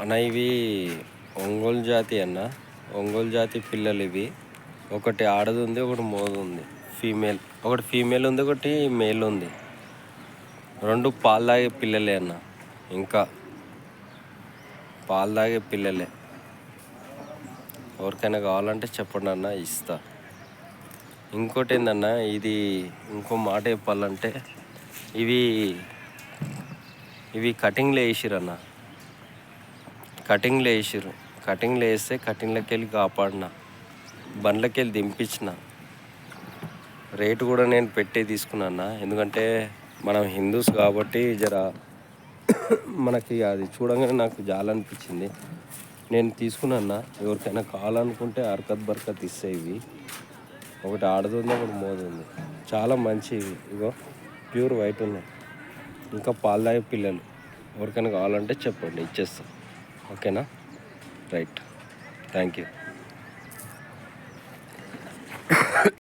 అన్న ఇవి ఒంగోలు జాతి అన్న. ఒంగోలు జాతి పిల్లలు ఇవి. ఒకటి ఆడది ఉంది ఒకటి మోదు ఉంది ఫీమేల్ ఒకటి ఫీమేల్ ఉంది ఒకటి మేల్ ఉంది. రెండు పాలు తాగే పిల్లలే అన్న. ఇంకా పాలు తాగే పిల్లలే. ఎవరికైనా కావాలంటే చెప్పండి అన్న ఇస్తా. ఇంకోటి ఏందన్న ఇది ఇంకో మాట చెప్పాలంటే ఇవి ఇవి కటింగ్లో వేసిరన్నా కటింగ్లో వేసిర్రు. కటింగ్లో వేస్తే కటింగ్లోకి వెళ్ళి కాపాడిన. బండ్లకి వెళ్ళి దింపించిన రేటు కూడా నేను పెట్టే తీసుకున్నా ఎందుకంటే మనం హిందూస్ కాబట్టి జర మనకి అది చూడంగానే నాకు జాలనిపించింది నేను తీసుకున్నా ఎవరికైనా కావాలనుకుంటే అరకత్ బర్కత్ ఇస్తే ఇవి. ఒకటి ఆడుతుంది ఒకటి మోదుంది చాలా మంచివి ఇగో ప్యూర్ వైట్ ఉన్నాయి. ఇంకా పాలు పిల్లలు. ఎవరికైనా కావాలంటే చెప్పండి ఇచ్చేస్తాం. ఓకేనా? రైట్. Thank you